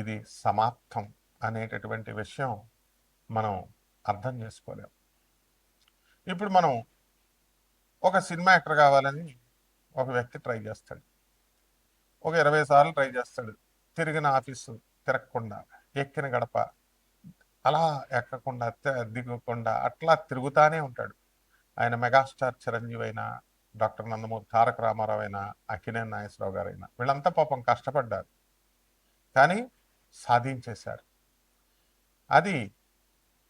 ఇది సమాప్తం అనేటటువంటి విషయం మనం అర్థం చేసుకోలేం. ఇప్పుడు మనం ఒక సినిమా యాక్టర్ కావాలని ఒక వ్యక్తి ట్రై చేస్తాడు. ఒక ఇరవై సార్లు ట్రై చేస్తాడు. తిరిగిన ఆఫీసు తిరగకుండా ఎక్కిన గడప అలా ఎక్కకుండా దిగకుండా అట్లా తిరుగుతానే ఉంటాడు. ఆయన మెగాస్టార్ చిరంజీవి అయినా డాక్టర్ నందమూరి తారక రామారావు అయినా అఖిలేన్ నాగేశ్వరరావు గారైనా వీళ్ళంతా పాపం కష్టపడ్డారు. కానీ సాధించేశారు. అది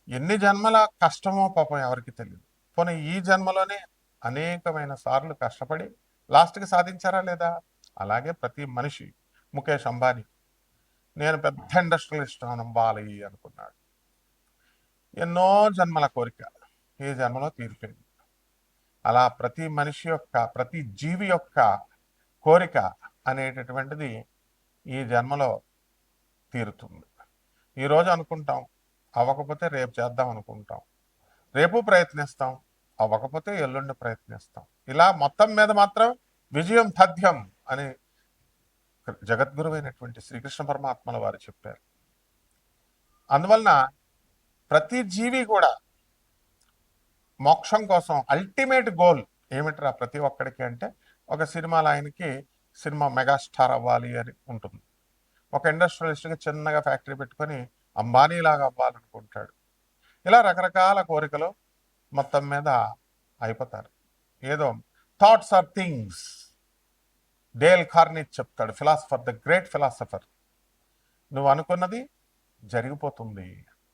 ఎన్ని జన్మల కష్టమో పాపం ఎవరికి తెలియదు పోనీ ఈ జన్మలోనే అనేకమైన సార్లు కష్టపడి లాస్ట్కి సాధించారా లేదా? అలాగే ప్రతి మనిషి. ముఖేష్ అంబానీ నేను పెద్ద ఇండస్ట్రియలిస్ట్ అవ్వాలి అనుకున్నాడు. ఎన్నో జన్మల కోరిక ఈ జన్మలో తీరిపోయింది. అలా ప్రతి మనిషి యొక్క ప్రతి జీవి యొక్క కోరిక అనేటటువంటిది ఈ జన్మలో తీరుతుంది. ఈరోజు అనుకుంటాం అవ్వకపోతే రేపు చేద్దాం అనుకుంటాం. రేపు ప్రయత్నిస్తాం అవ్వకపోతే ఎల్లుండి ప్రయత్నిస్తాం. ఇలా మొత్తం మీద మాత్రం విజయం తథ్యం అని జగద్గురువైనటువంటి శ్రీకృష్ణ పరమాత్మల వారు చెప్పారు. అందువలన ప్రతి జీవి కూడా మోక్షం కోసం అల్టిమేట్ గోల్ ఏమిట్రా ప్రతి ఒక్కడికి అంటే ఒక సినిమాలో ఆయనకి సినిమా మెగాస్టార్ అవ్వాలి అని ఉంటుంది. ఒక ఇండస్ట్రియలిస్ట్కి చిన్నగా ఫ్యాక్టరీ పెట్టుకొని అంబానీలాగా అవ్వాలనుకుంటాడు. ఇలా రకరకాల కోరికలు మొత్తం మీద అయిపోతారు. ఏదో thoughts are things Dale Carnegie చెప్తాడు ఫిలాసఫర్ ద గ్రేట్ ఫిలాసఫర్ నువ్వు అనుకున్నది జరిగిపోతుంది.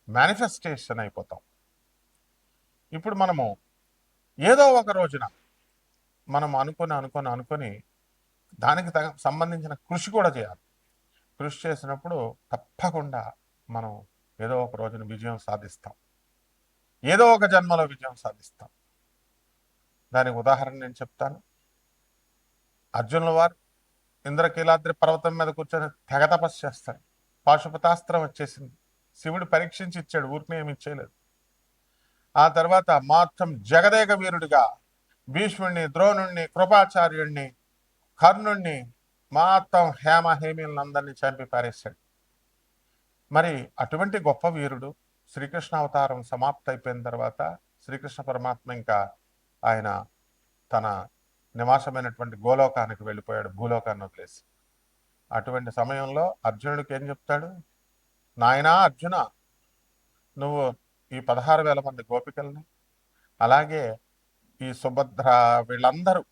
మేనిఫెస్టేషన్ అయిపోతాం. ఇప్పుడు మనము ఏదో ఒక రోజున మనం అనుకొని అనుకొని అనుకొని దానికి తగ సంబంధించిన కృషి కూడా చేయాలి. కృషి చేసినప్పుడు తప్పకుండా మనం ఏదో ఒక రోజున విజయం సాధిస్తాం. ఏదో ఒక జన్మలో విజయం సాధిస్తాం. దానికి ఉదాహరణ నేను చెప్తాను. అర్జునుల వారు ఇంద్రకీలాద్రి పర్వతం మీద కూర్చొని తెగ తపస్సు చేస్తాడు పాశుపతాస్త్రం వచ్చేసింది. శివుడు పరీక్షించి ఇచ్చాడు. ఊరికి ఏమి ఇచ్చేయలేదు ఆ తర్వాత మాత్రం జగదేక వీరుడిగా భీష్ముణ్ణి ద్రోణుణ్ణి కృపాచార్యుణ్ణి కర్ణుణ్ణి మాత్రం హేమ హేమీలందరినీ చంపి పారేశాడు. మరి అటువంటి గొప్ప వీరుడు శ్రీకృష్ణ అవతారం సమాప్త అయిపోయిన తర్వాత శ్రీకృష్ణ పరమాత్మ ఇంకా ఆయన తన నివాసమైనటువంటి గోలోకానికి వెళ్ళిపోయాడు భూలోకాన్ని వదిలేసి. అటువంటి సమయంలో అర్జునుడికి ఏం చెప్తాడు? నాయనా అర్జున నువ్వు ఈ పదహారు వేల మంది గోపికల్ని అలాగే ఈ సుభద్ర వీళ్ళందరూ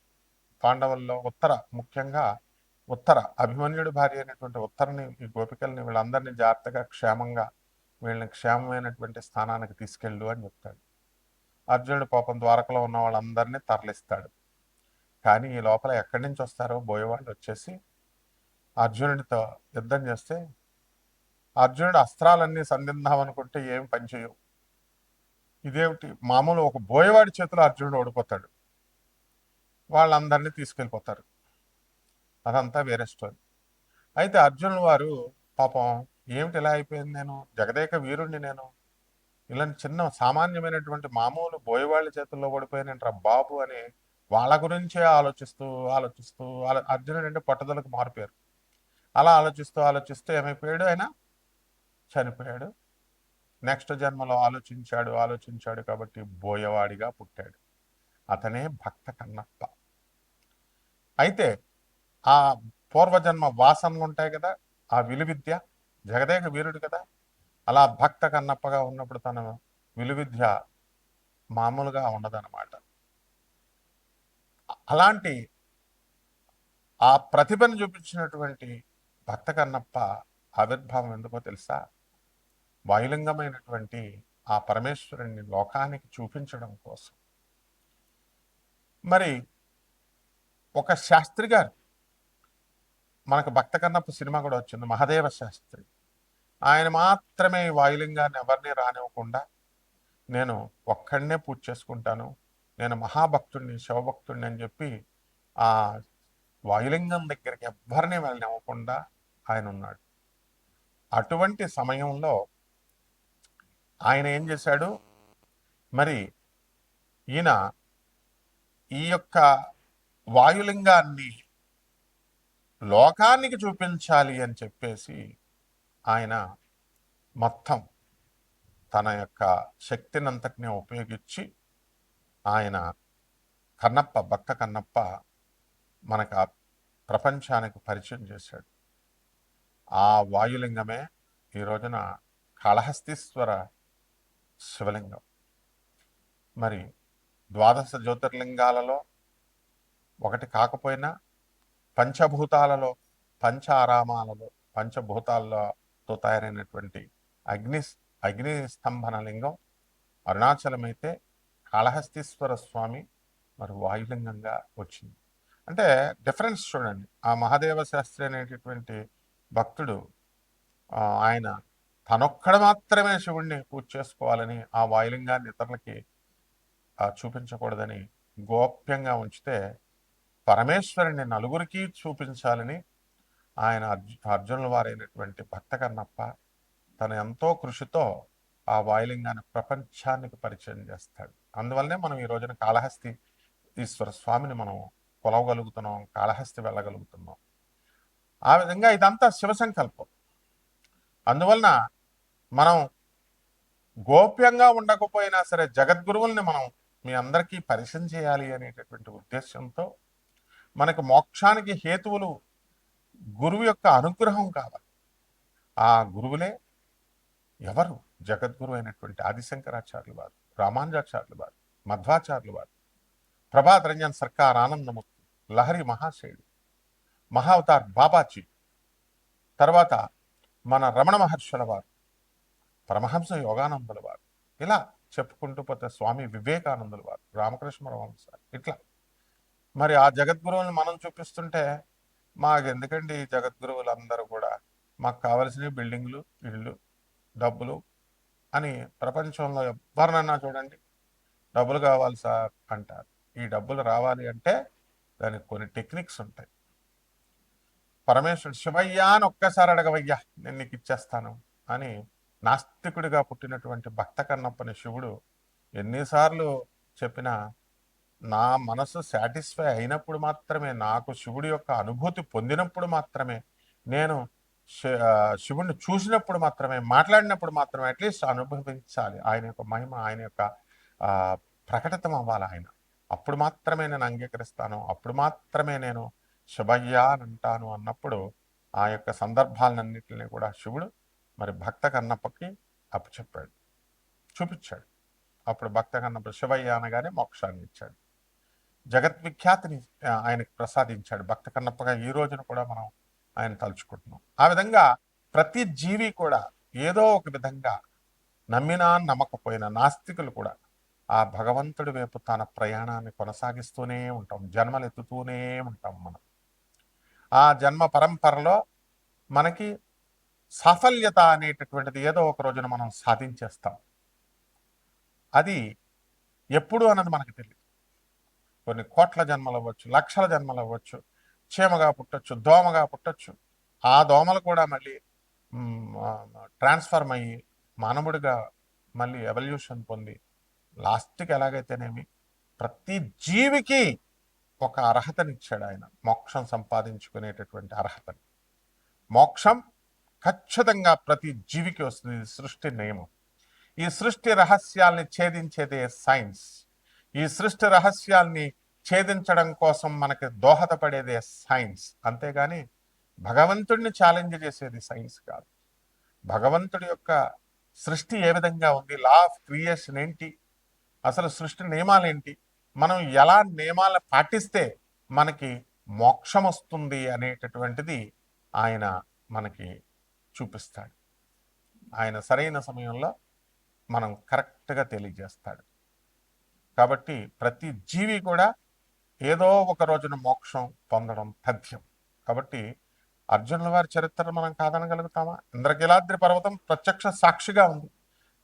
పాండవుల్లో ఉత్తర ముఖ్యంగా ఉత్తర అభిమన్యుడి భార్య అయినటువంటి ఉత్తరని ఈ గోపికల్ని వీళ్ళందరినీ జాగ్రత్తగా క్షేమంగా వీళ్ళని క్షేమమైనటువంటి స్థానానికి తీసుకెళ్ళు అని చెప్తాడు. అర్జునుడు పాపం ద్వారకలో ఉన్న వాళ్ళందరినీ తరలిస్తాడు. కానీ ఈ లోపల ఎక్కడి నుంచి వస్తారో బోయేవాళ్ళు వచ్చేసి అర్జునుడితో యుద్ధం చేస్తే అర్జునుడు అస్త్రాలన్నీ సంధిద్దాం అనుకుంటే ఏం పనిచేయవు ఇదేమిటి? మామూలు ఒక బోయవాడి చేతిలో అర్జునుడు ఓడిపోతాడు. వాళ్ళందరినీ తీసుకెళ్ళిపోతారు. అదంతా వేరే స్టోరీ. అయితే అర్జునుడు వారు పాపం ఏమిటి ఇలా అయిపోయింది నేను? జగదేక వీరుణ్ణి నేను? ఇలాంటి చిన్న సామాన్యమైనటువంటి మామూలు బోయవాళ్ళ చేతుల్లో పడిపోయినంటారా బాబు అని వాళ్ళ గురించే ఆలోచిస్తూ ఆలోచిస్తూ అర్జునుడు అంటే పట్టుదలకు మారిపోయారు. అలా ఆలోచిస్తూ ఆలోచిస్తూ ఏమైపోయాడు ఆయన? చనిపోయాడు. నెక్స్ట్ జన్మలో ఆలోచించాడు ఆలోచించాడు కాబట్టి బోయవాడిగా పుట్టాడు. అతనే భక్త కన్నప్ప. అయితే ఆ పూర్వజన్మ వాసనలు ఉంటాయి కదా ఆ విలువిద్య జగదేక వీరుడు కదా. అలా భక్త కన్నప్పగా ఉన్నప్పుడు తన విలువిద్య మామూలుగా ఉండదన్నమాట. అలాంటి ఆ ప్రతిభను చూపించినటువంటి భక్త కన్నప్ప ఆవిర్భావం ఎందుకో తెలుసా? వాయులింగమైనటువంటి ఆ పరమేశ్వరుణ్ణి లోకానికి చూపించడం కోసం. మరి ఒక శాస్త్రి గారు మనకు భక్త కన్నప్ప సినిమా కూడా వచ్చింది మహదేవ శాస్త్రి. ఆయన మాత్రమే ఈ వాయులింగాన్ని ఎవరిని రానివ్వకుండా నేను ఒక్కడనే పూజ చేసుకుంటాను నేను మహాభక్తుడిని శివభక్తుడిని అని చెప్పి ఆ వాయులింగం దగ్గరికి ఎవ్వరిని వెళ్ళనివ్వకుండా ఆయన ఉన్నాడు. అటువంటి సమయంలో ఆయన ఏం చేశాడు? మరి ఈయన ఈ యొక్క వాయులింగాన్ని లోకానికి చూపించాలి అని చెప్పేసి ఆయన మొత్తం తన యొక్క శక్తినంతటిని ఉపయోగించి ఆయన కన్నప్ప భక్త కన్నప్ప మనకు ఆ ప్రపంచానికి పరిచయం చేశాడు. ఆ వాయులింగమే ఈ రోజున కాళహస్తీశ్వర శివలింగం. మరి ద్వాదశ జ్యోతిర్లింగాలలో ఒకటి కాకపోయినా పంచభూతాలలో పంచ ఆరామాలలో పంచభూతాలతో తయారైనటువంటి అగ్ని అగ్ని స్తంభన లింగం అరుణాచలం అయితే కాళహస్తీశ్వర స్వామి మరి వాయులింగంగా వచ్చింది. అంటే డిఫరెన్స్ చూడండి. ఆ మహాదేవ శాస్త్రి అనేటటువంటి భక్తుడు ఆయన తనొక్కడ మాత్రమే శివుణ్ణి పూజ చేసుకోవాలని ఆ వాయులింగాన్ని ఇతరులకి చూపించకూడదని గోప్యంగా ఉంచితే పరమేశ్వరుని నలుగురికి చూపించాలని ఆయన అర్జు అర్జునుల వారైనటువంటి భక్త కన్నప్ప తన ఎంతో కృషితో ఆ వాయులింగాన్ని ప్రపంచానికి పరిచయం చేస్తాడు. అందువల్లనే మనం ఈ రోజున కాళహస్తి ఈశ్వర స్వామిని మనం కొలవగలుగుతున్నాం కాళహస్తి వెళ్ళగలుగుతున్నాం. ఆ విధంగా ఇదంతా శివ సంకల్పం. అందువలన మనం గోప్యంగా ఉండకపోయినా సరే జగద్గురువుల్ని మనం మీ అందరికీ పరిచయం చేయాలి అనేటటువంటి ఉద్దేశంతో మనకు మోక్షానికి హేతువులు గురువు యొక్క అనుగ్రహం కావాలి. ఆ గురువులే ఎవరు? జగద్గురు అయినటువంటి ఆదిశంకరాచార్యులు వారు రామానుజాచార్యులు వారు మధ్వాచార్యులు వారు ప్రభాత్ రంజన్ సర్కార్ ఆనందమూర్తి లహరి మహాశయుడు మహావతార్ బాబాజీ తర్వాత మన రమణ మహర్షుల వారు పరమహంస యోగానందుల వారు ఇలా చెప్పుకుంటూ పోతే స్వామి వివేకానందుల వారు రామకృష్ణ పరమహంస ఇట్లా మరి ఆ జగద్గురువుని మనం చూపిస్తుంటే మాకు ఎందుకండి ఈ జగద్గురువులు అందరూ కూడా? మాకు కావలసినవి బిల్డింగ్లు ఇళ్ళు డబ్బులు అని ప్రపంచంలో ఎవరినన్నా చూడండి. డబ్బులు కావాలి సార్ అంటారు. ఈ డబ్బులు రావాలి అంటే దానికి కొన్ని టెక్నిక్స్ ఉంటాయి. పరమేశ్వరుడు శివయ్యా అని ఒక్కసారి అడగవయ్యా నేను నీకు ఇచ్చేస్తాను అని నాస్తికుడిగా పుట్టినటువంటి భక్త కన్నప్పని శివుడు ఎన్నిసార్లు చెప్పినా నా మనసు సాటిస్ఫై అయినప్పుడు మాత్రమే నాకు శివుడి యొక్క అనుభూతి పొందినప్పుడు మాత్రమే నేను శి- శివుణ్ణి చూసినప్పుడు మాత్రమే మాట్లాడినప్పుడు మాత్రమే అట్లీస్ట్ అనుభవించాలి. ఆయన యొక్క మహిమ ఆయన యొక్క ప్రకటితం అవ్వాలి ఆయన. అప్పుడు మాత్రమే నేను అంగీకరిస్తాను. అప్పుడు మాత్రమే నేను శివయ్య అని అంటాను అన్నప్పుడు ఆ యొక్క సందర్భాలన్నింటినీ కూడా శివుడు మరి భక్త కన్నప్పకి అప్పచెప్పాడు. చూపించాడు. అప్పుడు భక్త కన్నప్ప శివయ్య అనగానే మోక్షాన్ని ఇచ్చాడు. జగద్విఖ్యాతిని ఆయనకు ప్రసాదించాడు. భక్త కన్నప్పగా ఈ రోజున కూడా మనం ఆయన తలుచుకుంటున్నాం. ఆ విధంగా ప్రతి జీవి కూడా ఏదో ఒక విధంగా నమ్మినా నమ్మకపోయినా నాస్తికులు కూడా ఆ భగవంతుడి వైపు తన ప్రయాణాన్ని కొనసాగిస్తూనే ఉంటాం. జన్మలు ఎత్తుతూనే ఉంటాం మనం. ఆ జన్మ పరంపరలో మనకి సాఫల్యత అనేటటువంటిది ఏదో ఒక రోజున మనం సాధించేస్తాం. అది ఎప్పుడు అన్నది మనకు తెలియదు కొన్ని కోట్ల జన్మలు అవ్వచ్చు లక్షల జన్మలు అవ్వచ్చు చీమగా పుట్టచ్చు దోమగా పుట్టచ్చు. ఆ దోమలు కూడా మళ్ళీ ట్రాన్స్ఫర్మ్ అయ్యి మానవుడిగా మళ్ళీ ఎవల్యూషన్ పొంది లాస్ట్కి ఎలాగైతేనేమి ప్రతి జీవికి ఒక అర్హతనిచ్చాడు ఆయన. మోక్షం సంపాదించుకునేటటువంటి అర్హతని. మోక్షం ఖచ్చితంగా ప్రతి జీవికి వస్తుంది. సృష్టి నియమం. ఈ సృష్టి రహస్యాల్ని ఛేదించేదే సైన్స్. ఈ సృష్టి రహస్యాల్ని ఛేదించడం కోసం మనకి దోహదపడేదే సైన్స్. అంతేగాని భగవంతుడిని ఛాలెంజ్ చేసేది సైన్స్ కాదు. భగవంతుడి యొక్క సృష్టి ఏ విధంగా ఉంది? లా ఆఫ్ క్రియేషన్ ఏంటి? అసలు సృష్టి నియమాలు ఏంటి? మనం ఎలా నియమాలను పాటిస్తే మనకి మోక్షం వస్తుంది అనేటటువంటిది ఆయన మనకి చూపిస్తాడు. ఆయన సరైన సమయంలో మనం కరెక్ట్గా తెలియజేస్తాడు. కాబట్టి ప్రతి జీవి కూడా ఏదో ఒక రోజున మోక్షం పొందడం తథ్యం. కాబట్టి అర్జునుల వారి చరిత్ర మనం కాదనగలుగుతామా? ఇంద్రకీలాద్రి పర్వతం ప్రత్యక్ష సాక్షిగా ఉంది.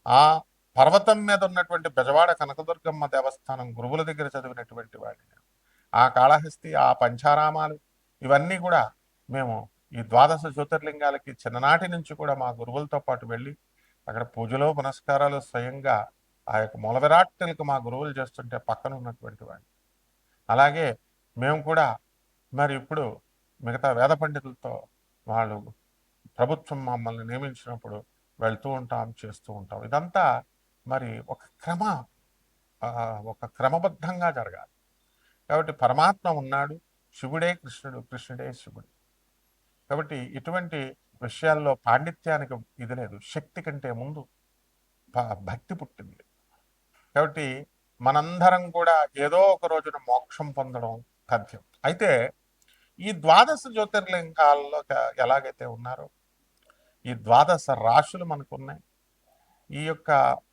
ఆ పర్వతం మీద ఉన్నటువంటి బెజవాడ కనకదుర్గమ్మ దేవస్థానం గురువుల దగ్గర చదివినటువంటి వాడిని. ఆ కాళహస్తి ఆ పంచారామాలు ఇవన్నీ కూడా మేము ఈ ద్వాదశ జ్యోతిర్లింగాలకి చిన్ననాటి నుంచి కూడా మా గురువులతో పాటు వెళ్ళి అక్కడ పూజలు పునస్కారాలు స్వయంగా ఆ యొక్క మూల విరాట్టులకు మా గురువులు చేస్తుంటే పక్కన ఉన్నటువంటి వాడిని. అలాగే మేము కూడా మరి ఇప్పుడు మిగతా వేద పండితులతో వాళ్ళు ప్రభుత్వం మమ్మల్ని నియమించినప్పుడు వెళ్తూ ఉంటాం చేస్తూ ఉంటాం. ఇదంతా మరి ఒక క్రమ ఒక క్రమబద్ధంగా జరగాలి. కాబట్టి పరమాత్మ ఉన్నాడు శివుడే కృష్ణుడు కృష్ణుడే శివుడు. కాబట్టి ఇటువంటి విషయాల్లో పాండిత్యానికి ఇది లేదు. శక్తి కంటే ముందు భక్తి పుట్టింది. కాబట్టి మనందరం కూడా ఏదో ఒక రోజున మోక్షం పొందడం తథ్యం అయితే ఈ ద్వాదశ జ్యోతిర్లింగాల్లో ఎలాగైతే ఉన్నారో ఈ ద్వాదశ రాశులు మనకున్నాయి. ఈ యొక్క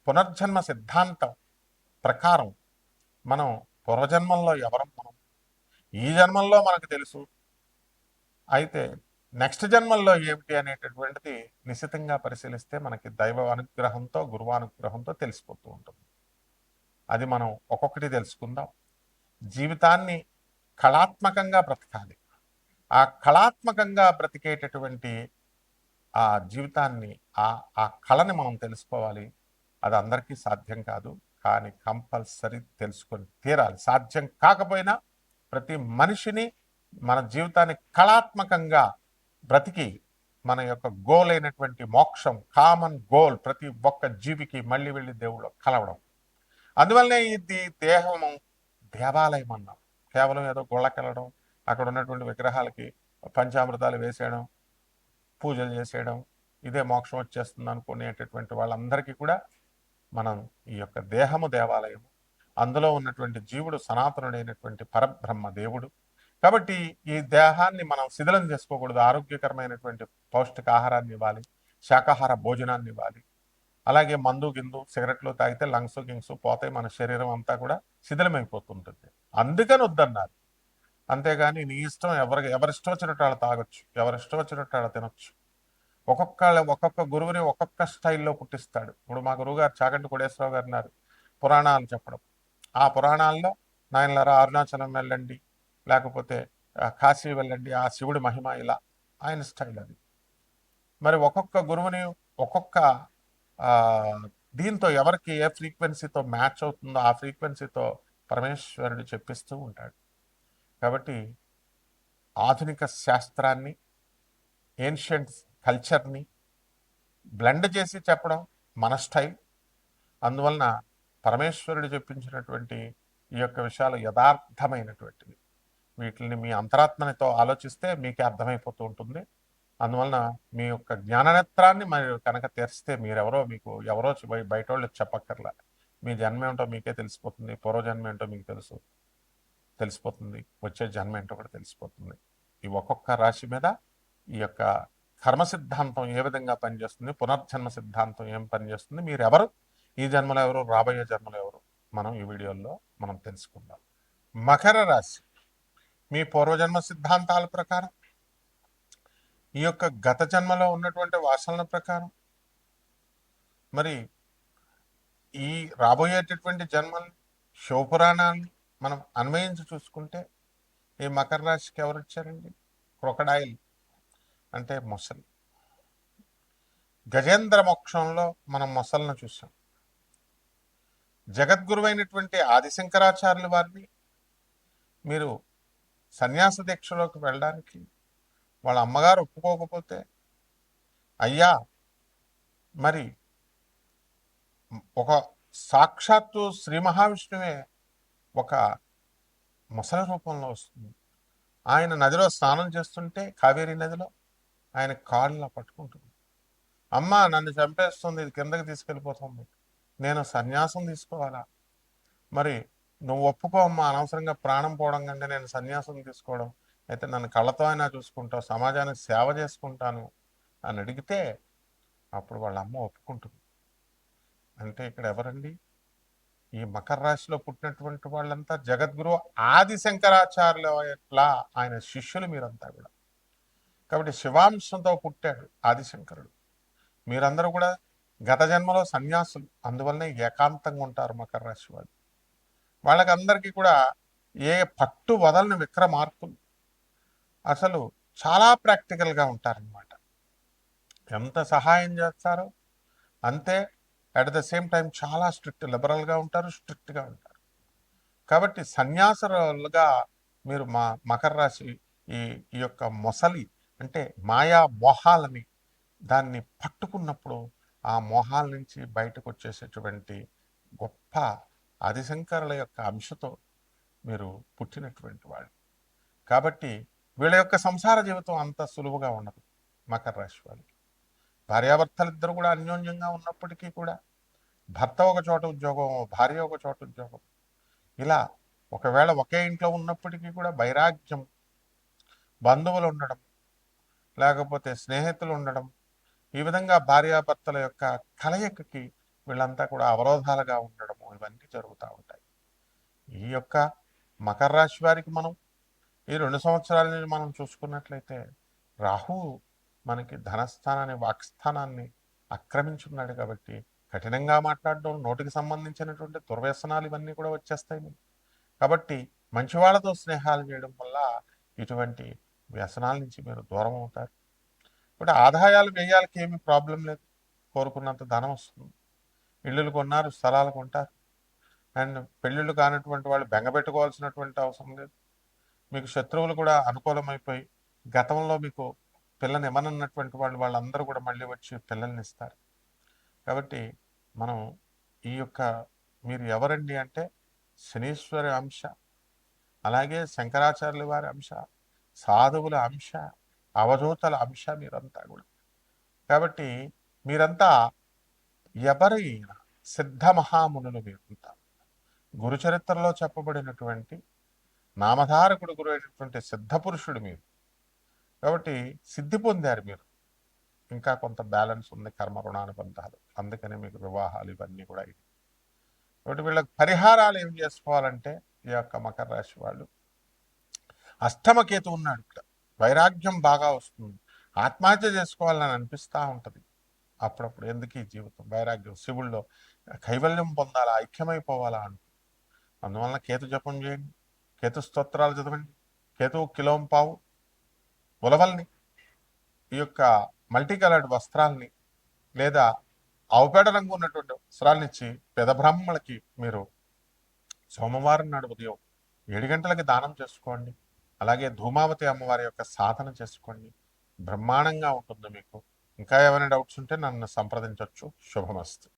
పునర్జన్మ సిద్ధాంతం ప్రకారం మనం పూర్వజన్మల్లో ఎవరం మనం? ఈ జన్మంలో మనకు తెలుసు. అయితే నెక్స్ట్ జన్మల్లో ఏమిటి అనేటటువంటిది నిశితంగా పరిశీలిస్తే మనకి దైవ అనుగ్రహంతో గురువానుగ్రహంతో తెలిసిపోతూ ఉంటుంది. అది మనం ఒక్కొక్కటి తెలుసుకుందాం. జీవితాన్ని కళాత్మకంగా బ్రతకాలి. ఆ కళాత్మకంగా బ్రతికేటటువంటి ఆ జీవితాన్ని ఆ ఆ కళని మనం తెలుసుకోవాలి. అది అందరికీ సాధ్యం కాదు. కానీ కంపల్సరీ తెలుసుకొని తీరాలి. సాధ్యం కాకపోయినా ప్రతి మనిషిని మన జీవితాన్ని కళాత్మకంగా బ్రతికి మన యొక్క గోల్ అయినటువంటి మోక్షం కామన్ గోల్ ప్రతి ఒక్క జీవికి మళ్ళీ వెళ్ళి దేవుడు కలవడం. అందువల్లనే ఇది దేహము దేవాలయం అన్నాం కేవలం ఏదో గుళ్ళకెళ్ళడం అక్కడ ఉన్నటువంటి విగ్రహాలకి పంచామృతాలు వేసేయడం పూజలు చేసేయడం ఇదే మోక్షం వచ్చేస్తుంది అనుకునేటటువంటి వాళ్ళందరికీ కూడా మనం ఈ యొక్క దేహము దేవాలయము అందులో ఉన్నటువంటి జీవుడు సనాతనుడైనటువంటి పరబ్రహ్మ దేవుడు. కాబట్టి ఈ దేహాన్ని మనం శిథిలం చేసుకోకూడదు ఆరోగ్యకరమైనటువంటి పౌష్టిక ఆహారాన్ని ఇవ్వాలి శాకాహార భోజనాన్ని ఇవ్వాలి. అలాగే మందు గిందు సిగరెట్లు తాగితే లంగ్స్ గింగ్స్ పోతాయి. మన శరీరం అంతా కూడా శిథిలమైపోతుంటుంది. అందుకని వద్దన్నారు. అంతేగాని నీ ఇష్టం ఎవరికి ఎవరిష్టం వచ్చినట్టు వాళ్ళు తాగొచ్చు. ఎవరిష్టం వచ్చినట్టు వాళ్ళు తినొచ్చు. ఒక్కొక్క ఒక్కొక్క గురువుని ఒక్కొక్క స్టైల్లో పుట్టిస్తాడు. ఇప్పుడు మా గురువు గారు చాగంటి కోడేశ్వరరావు గారు ఉన్నారు. పురాణాలు చెప్పడం. ఆ పురాణాల్లో నాయనలారా అరుణాచలం వెళ్ళండి లేకపోతే కాశీ వెళ్ళండి ఆ శివుడి మహిమ ఇలా. ఆయన స్టైల్ అది. మరి ఒక్కొక్క గురువుని ఒక్కొక్క దీంతో ఎవరికి ఏ ఫ్రీక్వెన్సీతో మ్యాచ్ అవుతుందో ఆ ఫ్రీక్వెన్సీతో పరమేశ్వరుడు చెప్పిస్తూ ఉంటాడు. కాబట్టి ఆధునిక శాస్త్రాన్ని ఏన్షియంట్ కల్చర్ని బ్లెండ్ చేసి చెప్పడం మన స్టైల్ అందువలన పరమేశ్వరుడు చెప్పించినటువంటి ఈ యొక్క విషయాలు యథార్థమైనటువంటివి. వీటిని మీ అంతరాత్మనితో ఆలోచిస్తే మీకే అర్థమైపోతూ ఉంటుంది. అందువలన మీ యొక్క జ్ఞాననేత్రాన్ని మరి కనుక తెరిస్తే మీరెవరో మీకు ఎవరో బయట వాళ్ళు చెప్పక్కర్లా. మీ జన్మ ఏంటో మీకే తెలిసిపోతుంది పూర్వజన్మ ఏంటో మీకు తెలుసు తెలిసిపోతుంది వచ్చే జన్మ ఏంటో కూడా తెలిసిపోతుంది. ఈ ఒక్కొక్క రాశి మీద ఈ యొక్క కర్మ సిద్ధాంతం ఏ విధంగా పనిచేస్తుంది పునర్జన్మ సిద్ధాంతం ఏం పనిచేస్తుంది మీరెవరు ఈ జన్మలో ఎవరు రాబోయే జన్మలో ఎవరు మనం ఈ వీడియోలో మనం తెలుసుకుందాం. మకర రాశి మీ పూర్వజన్మ సిద్ధాంతాల ప్రకారం ఈ యొక్క గత జన్మలో ఉన్నటువంటి వాసనల ప్రకారం మరి ఈ రాబోయేటటువంటి జన్మలు శివపురాణాన్ని మనం అన్వయించి చూసుకుంటే ఈ మకర రాశికి ఎవరు వచ్చారండి? క్రొకడాయిల్ అంటే మొసలి. గజేంద్ర మోక్షంలో మనం మొసలను చూసాం. జగద్గురువైనటువంటి ఆదిశంకరాచార్యులు వారిని మీరు సన్యాస దీక్షలోకి వెళ్ళడానికి వాళ్ళ అమ్మగారు ఒప్పుకోకపోతే అయ్యా మరి ఒక సాక్షాత్తు శ్రీ మహావిష్ణువే ఒక మొసల రూపంలో వస్తుంది. ఆయన నదిలో స్నానం చేస్తుంటే కావేరీ నదిలో ఆయన కాళ్ళ పట్టుకుంటుంది. అమ్మ నన్ను చంపేస్తుంది ఇది కిందకి తీసుకెళ్ళిపోతుంది నేను సన్యాసం తీసుకోవాలా? మరి నువ్వు ఒప్పుకో అమ్మా అనవసరంగా ప్రాణం పోవడం కంటే నేను సన్యాసం తీసుకోవడం. అయితే నన్ను కళ్ళతో అయినా చూసుకుంటావు సమాజానికి సేవ చేసుకుంటాను అని అడిగితే అప్పుడు వాళ్ళ అమ్మ ఒప్పుకుంటుంది. అంటే ఇక్కడ ఎవరండి? ఈ మకర రాశిలో పుట్టినటువంటి వాళ్ళంతా జగద్గురు ఆది శంకరాచార్యుల ఎట్లా ఆయన శిష్యులు మీరంతా కూడా. కాబట్టి శివాంశంతో పుట్టాడు ఆదిశంకరుడు. మీరందరూ కూడా గత జన్మలో సన్యాసులు. అందువల్లనే ఏకాంతంగా ఉంటారు మకర రాశి వాళ్ళు. వాళ్ళకందరికీ కూడా ఏ పట్టు వదలని విక్రమార్కులు. అసలు చాలా ప్రాక్టికల్గా ఉంటారనమాట ఎంత సహాయం చేస్తారో అంతే అట్ ద సేమ్ టైం చాలా స్ట్రిక్ట్ లిబరల్గా ఉంటారు స్ట్రిక్ట్గా ఉంటారు. కాబట్టి సన్యాసులుగా మీరు మా మకర రాశి ఈ ఈ యొక్క మొసలి అంటే మాయా మోహాలని దాన్ని పట్టుకున్నప్పుడు ఆ మోహాల నుంచి బయటకు వచ్చేసేటువంటి గొప్ప ఆదిశంకరుల యొక్క అంశతో మీరు పుట్టినటువంటి వాళ్ళు. కాబట్టి వీళ్ళ యొక్క సంసార జీవితం అంత సులువుగా ఉండదు మకర రాశి వాళ్ళు. భార్యాభర్తలు ఇద్దరు కూడా అన్యోన్యంగా ఉన్నప్పటికీ కూడా భర్త ఒక చోట ఉద్యోగం భార్య ఒక చోట ఉద్యోగం. ఇలా ఒకవేళ ఒకే ఇంట్లో ఉన్నప్పటికీ కూడా వైరాగ్యం బంధువులు ఉండడం లేకపోతే స్నేహితులు ఉండడం ఈ విధంగా భార్యాభర్తల యొక్క కలయికకి వీళ్ళంతా కూడా అవరోధాలుగా ఉండడము ఇవన్నీ జరుగుతూ ఉంటాయి. ఈ యొక్క మకర రాశి వారికి మనం ఈ రెండు సంవత్సరాల నుంచి మనం చూసుకున్నట్లయితే రాహు మనకి ధనస్థానాన్ని వాక్స్థానాన్ని ఆక్రమించున్నాడు కాబట్టి కఠినంగా మాట్లాడడం నోటికి సంబంధించినటువంటి దుర్వ్యసనాలు ఇవన్నీ కూడా వచ్చేస్తాయి కాబట్టి మంచి వాళ్ళతో స్నేహాలు చేయడం వల్ల ఇటువంటి వ్యసనాల నుంచి మీరు దూరం అవుతారు. ఇప్పుడు ఆదాయాలు వ్యయాలకి ఏమీ ప్రాబ్లం లేదు. కోరుకున్నంత ధనం వస్తుంది. ఇళ్ళు కొన్నారు స్థలాలు కొంటారు. అండ్ పెళ్ళిళ్ళు కానటువంటి వాళ్ళు బెంగపెట్టుకోవాల్సినటువంటి అవసరం లేదు. మీకు శత్రువులు కూడా అనుకూలమైపోయి గతంలో మీకు పిల్లని ఇవ్వనన్నటువంటి వాళ్ళు వాళ్ళందరూ కూడా మళ్ళీ వచ్చి పిల్లల్ని ఇస్తారు. కాబట్టి మనం ఈ యొక్క మీరు ఎవరండి అంటే శనీశ్వరి అంశ అలాగే శంకరాచార్యుల వారి అంశ సాధువుల అంశ అవధూతల అంశ మీరంతా కూడా. కాబట్టి మీరంతా ఎవరైనా సిద్ధ మహామునులు మీరంతా. గురుచరిత్రలో చెప్పబడినటువంటి నామధారకుడు గురైనటువంటి సిద్ధపురుషుడు మీరు. కాబట్టి సిద్ధి పొందారు మీరు. ఇంకా కొంత బ్యాలెన్స్ ఉంది కర్మ రుణానుబంధాలు అందుకని మీకు వివాహాలు ఇవన్నీ కూడా ఇది కాబట్టి వీళ్ళకి పరిహారాలు ఏం చేసుకోవాలంటే ఈ యొక్క మకర రాశి వాళ్ళు అష్టమకేతు ఉన్నాడు ఇక్కడ. వైరాగ్యం బాగా వస్తుంది. ఆత్మహత్య చేసుకోవాలని అనిపిస్తూ ఉంటుంది. అప్పుడప్పుడు ఎందుకు ఈ జీవితం? వైరాగ్యం శివుల్లో కైవల్యం పొందాలా ఐక్యమైపోవాలా అంటు. అందువలన కేతు జపం చేయండి. కేతు స్తోత్రాలు చదవండి. కేతు కిలోం పావు. ఉలవల్ని ఈ యొక్క మల్టీ కలర్డ్ వస్త్రాల్ని లేదా ఆవుపేడ రంగు ఉన్నటువంటి వస్త్రాలను ఇచ్చి పెద బ్రాహ్మణులకి మీరు సోమవారం నాడు ఉదయం ఏడు గంటలకి దానం చేసుకోండి. అలాగే ధూమావతి అమ్మవారి యొక్క సాధన చేసుకోండి. బ్రహ్మాండంగా ఉంటుంది మీకు. ఇంకా ఏమైనా డౌట్స్ ఉంటే నన్ను సంప్రదించవచ్చు శుభమస్తు.